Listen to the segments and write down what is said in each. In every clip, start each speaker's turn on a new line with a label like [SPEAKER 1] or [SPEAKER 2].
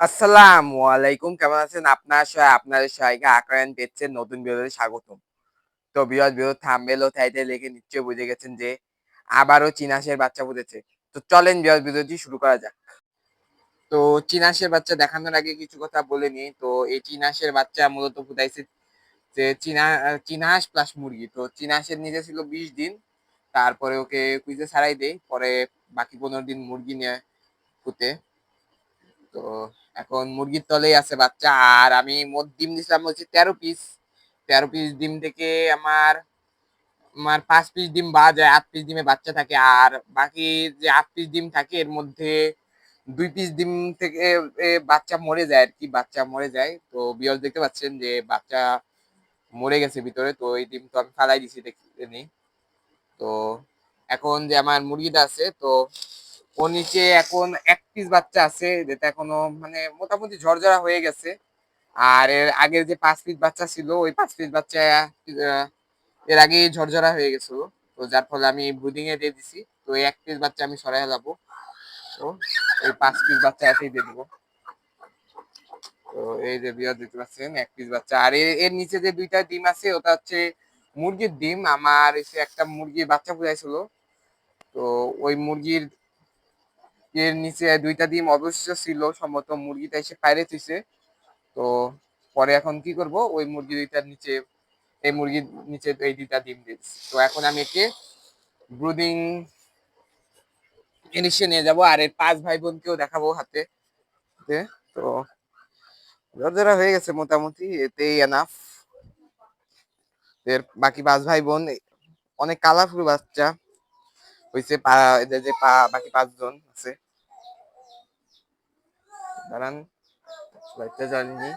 [SPEAKER 1] আসসালামু আলাইকুম, কেমন আছেন? আপনার সবাই আপনাদের সবাইকে আক্রায়ণ পেচ্ছেন নতুন ভিডিওতে স্বাগতম। তো বিরল বিরল থাম্বেল ও টাইটেল লিখে নিশ্চয়ই বুঝে গেছেন যে আবারও চিনাশের বাচ্চা ফুটেছে তো চলেন বিরল ভিডিওটি শুরু করা যাক। তো চিনাশের বাচ্চা দেখানোর আগে কিছু কথা বলে নিই। তো এই চিনাশের বাচ্চা মূলত ফুটাইছে যে চীনা চিনাহাঁস প্লাস মুরগি। তো চিনাহাঁসের নিজে ছিল বিশ দিন, তারপরে ওকে কুইজে ছাড়াই দেয় পরে বাকি পনেরো দিন মুরগি নিয়ে ফুটে তো এখন মুরগির তলেই আছে বাচ্চা। আর আমি মোট ডিম দিছিলাম হচ্ছে তেরো পিস তেরো পিস ডিম থেকে আমার আমার পাঁচ পিস ডিম বা যায়, আট পিস ডিমে বাচ্চা থাকে। আর বাকি যে আট পিস ডিম থাকে, এর মধ্যে দুই পিস ডিম থেকে বাচ্চা মরে যায় আর কি, বাচ্চা মরে যায়। তো বিয়ল দেখতে পাচ্ছেন যে বাচ্চা মরে গেছে ভিতরে, তো এই ডিম তো আমি ফালাই দিছি দেখি তো এখন যে আমার মুরগিটা আছে, তো ও নিচে এখন এক পিস বাচ্চা আছে, যেটা এখনও মানে মোটামুটি ঝরঝরা হয়ে গেছে। আর এর আগের যে পাঁচ পিস বাচ্চা ছিল, ওই পাঁচ পিস বাচ্চা এর আগে ঝরঝরা হয়ে গেছিল তো যার ফলে আমি ব্রুডিং এ দিয়ে দিছি, তো এক পিস বাচ্চা আমি সরাই হেলাবো তো এই পাঁচ পিস বাচ্চা এতেই দিয়ে দিবো। তো এই যে বিয়ার দেখতে পাচ্ছেন, এক পিস বাচ্চা। আর এর এর নিচে যে দুইটা ডিম আছে, ওটা হচ্ছে মুরগির ডিম। আমার এসে একটা মুরগির বাচ্চা ফুটাইছিল তো ওই মুরগির এর নিচে দুইটা ডিম অবশ্য ছিল, সম্ভবত মুরগিটা এসে পাইরে থইছে। তো পরে এখন কি করব? ওই মুরগি দুইটার নিচে, এই মুরগির নিচে এই দুইটা ডিম দিয়েছি তো এখন আমি একে ব্রুডিং জিনিসে নিয়ে যাব আর এর পাঁচ ভাই বোনকেও দেখাবো হাতে। তে। যারা হয়ে গেছে মোটামুটি, এতেই এনাফ এর বাকি পাঁচ ভাই বোন অনেক কালারফুল বাচ্চা। হয়েছে এদের যে পা, বাকি পাঁচজন আছে। দাঁড়ান লাইটটা জ্বালিনি।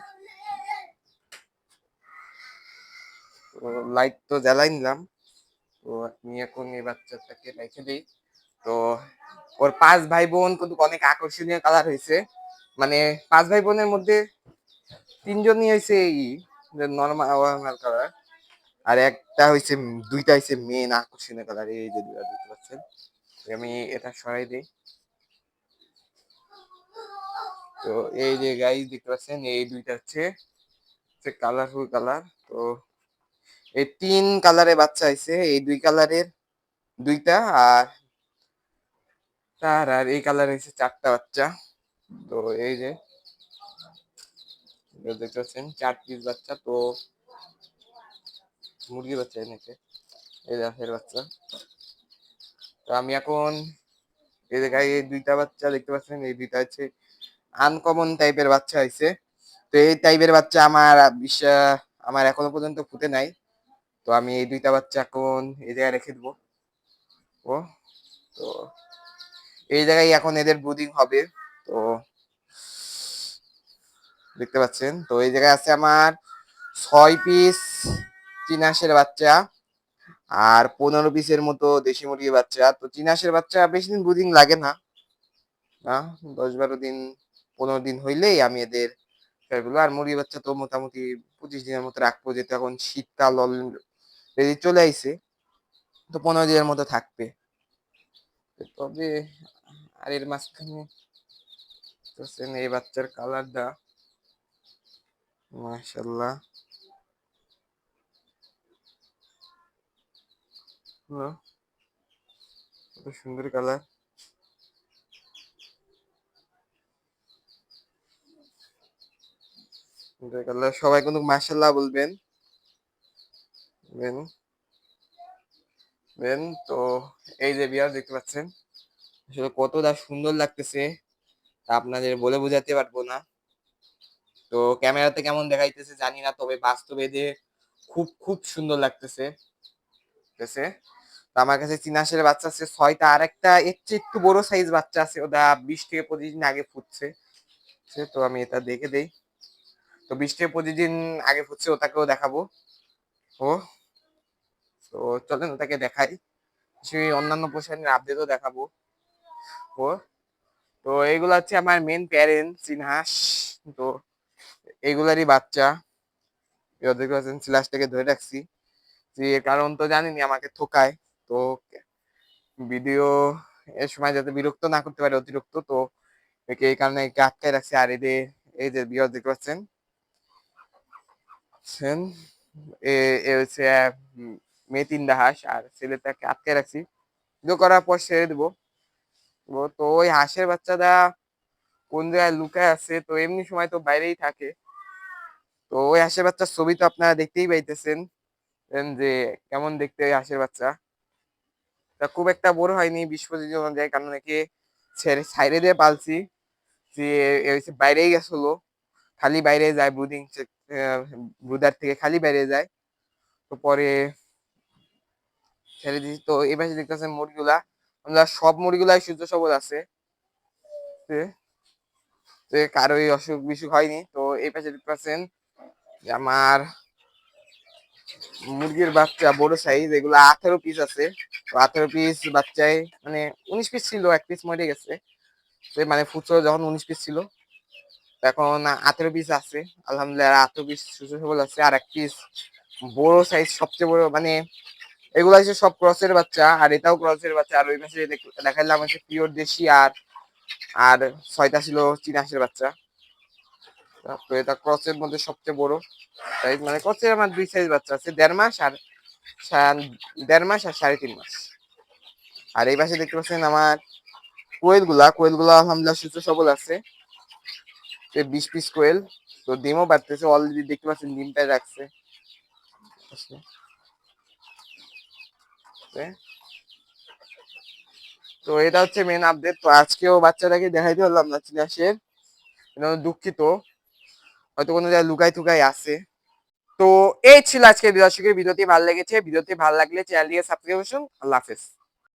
[SPEAKER 1] লাইট তো জ্বালাই নিলাম। তো আমি এখন এই বাচ্চাটাকে রেখে দিই। তো ওর পাঁচ ভাই বোন কিন্তু অনেক আকর্ষণীয় কালার হয়েছে মানে পাঁচ ভাই বোনের মধ্যে তিনজনই হয়েছে এই নর্মাল কালার আর একটা হয়েছে দুইটা হয়েছে মেন আকর্ষণীয় কালার এই যে দুইটা দেখতে পাচ্ছেন। আমি এটা সরাই দিই। তো এই যে গাইজ দেখতে পাচ্ছেন, এই দুইটা হচ্ছে কালারফুল কালার তো এই তিন কালারের বাচ্চা হয়েছে এই দুই কালারের দুইটা আর তার আর এই কালার হয়েছে চারটা বাচ্চা। তো এই যে দেখতে পাচ্ছেন, চার পিস বাচ্চা। তো মুরগি বাচ্চা এনেছে এই দেখের বাচ্চা। তো আমি এখন এই জায়গায় এই দুইটা বাচ্চা দেখতে পাচ্ছেন, এই দুইটা হচ্ছে আনকমন টাইপের বাচ্চা হয়েছে তো এই টাইপের বাচ্চা আমার বিশ্বাস আমার এখনও পর্যন্ত ফুটে নাই। তো আমি এই দুইটা বাচ্চা এখন এই জায়গায় রেখে দেবো। ও, তো এই জায়গায় এখন এদের ব্রুডিং হবে। তো দেখতে পাচ্ছেন, তো এই জায়গায় আছে আমার ছয় পিস চিনাশের বাচ্চা আর পনেরো পিসের মতো দেশি মুরগির বাচ্চা। তো চিনাশের বাচ্চা বেশি দিন ব্রুডিং লাগে না না? দশ বারো দিন, পনেরো দিন হইলেই আমি এদের এগুলো আর মুরগির বাচ্চা তো মোটামুটি পঁচিশ দিনের মতো রাখব, যেহেতু এখন শীতকাল অলরেডি চলে আইছে। তো পনেরো দিনের মতো থাকবে। তবে আর এর মাঝখানে এই বাচ্চার কালারটা মাশাল্লাহ কত সুন্দর কালার। কালার। সবাই কিন্তু মাশাল্লাহ বলবেন। বেন তো এই যে বিয়ার দেখতে পাচ্ছেন, আসলে কতটা সুন্দর লাগতেছে আপনাদের বলে বোঝাতে পারব না। তো ক্যামেরাতে কেমন দেখাইতেছে জানি না, তবে বাস্তবে যে খুব খুব সুন্দর লাগতেছে। ঠিক আছে? তো আমার কাছে চিনাশের বাচ্চা আছে ছয়টা। আর একটা এর চেয়ে একটু বড় সাইজ বাচ্চা আছে, ওটা বিশ থেকে পঁচিশ দিন আগে ফুটছে। সে তো আমি এটা দেখে দেই। তো বিশ থেকে পঁচিশ দিন আগে ফুটছে, ওটাকেও দেখাবো। ও, তো চলেন ওটাকে দেখাই। সেই অন্যান্য পোষণের আপডেটও দেখাবো। ও, তো এইগুলো হচ্ছে আমার মেন প্যারেন্ট চিনহাস তো এইগুলারই বাচ্চা। পাচ্ছেন সিলাসটাকে ধরে রাখছি। যে কারণ তো জানিনি, আমাকে ঠোকায় তো ভিডিও এর সময় যাতে বিরক্ত না করতে পারে অতিরিক্ত, তো একে এই কারণে একে আটকায় রাখছি। আর এদের এই যে বিয়ার দেখতে পাচ্ছেন এ হচ্ছে তিনটা হাঁস আর ছেলেটাকে আটকে রাখছি। পুজো করার পর ছেড়ে দেবো। তো ওই হাঁসের বাচ্চাটা কোন জায়গায় লুকায় আছে, তো এমনি সময় তো বাইরেই থাকে। তো ওই হাঁসের বাচ্চার ছবি তো আপনারা দেখতেই পাইতেছেন, যে কেমন দেখতে ওই হাঁসের বাচ্চা। তা খুব একটা বড় হয়নি বিশ পঁচিশ জন অনুযায়ী কারণ একে ছেড়ে সাইডে দিয়ে পালছি। যে হচ্ছে বাইরেই গেছিল খালি বাইরে যায় ব্রুডিং ব্রুদার থেকে খালি বাইরে যায়। তো পরে ছেড়ে দিয়েছি। তো এই পাশে দেখতেছেন মুরগিগুলা, আমরা সব মুরগিগুলাই সুস্থ সবল আছে। তো কারোই অসুখ বিসুখ হয়নি। তো এই পাশে দেখতে পাচ্ছেন আমার মুরগির বাচ্চা বড় সাইজ এগুলো আঠেরো পিস আছে। আঠেরো পিস বাচ্চায় মানে উনিশ পিস ছিল, এক পিস মরে গেছে। তো মানে ফুচো যখন উনিশ পিস ছিল এখন আঠেরো পিস আছে। আলহামদুলিল্লাহ, আঠেরো পিস সুস্থ সবল আছে। আর এক পিস বড় সাইজ সবচেয়ে বড় মানে এগুলো হচ্ছে সব ক্রসের বাচ্চা, আর এটাও ক্রসের বাচ্চা। আর ওই মাসে দেখ- দেখাইলাম হচ্ছে পিওর দেশি আর আর ছয়টা ছিল চিনাসের বাচ্চা। তো এটা ক্রসের মধ্যে সবচেয়ে বড়। সাইজ মানে ক্রসের আমার দুই সাইজ বাচ্চা আছে, দেড় মাস আর সা- দেড় মাস আর সাড়ে তিন মাস। আর এই পাশে দেখতে পাচ্ছেন আমার কোয়েলগুলা কোয়েলগুলা আলহামদুলিল্লাহ সুস্থ সবল আছে। বিশ পিস কোয়েল, তো ডিমও বাড়তেছে অলরেডি দেখতে পাচ্ছেন ডিমটা রাখছে। তো এটা হচ্ছে মেন আপডেট তো আজকেও বাচ্চাটাকে দেখাইতে পারলাম না চিনাসের দুঃখিত। হয়তো কোনো জায়গায় লুকাই টুকাই আছে। তো এই ছিল আজকে দর্শকের ভিডিওটি। ভালো লেগেছে, ভিডিওটি ভালো লাগলে চ্যানেলটিকে সাবস্ক্রাইব করুন। আল্লাহ হাফেজ।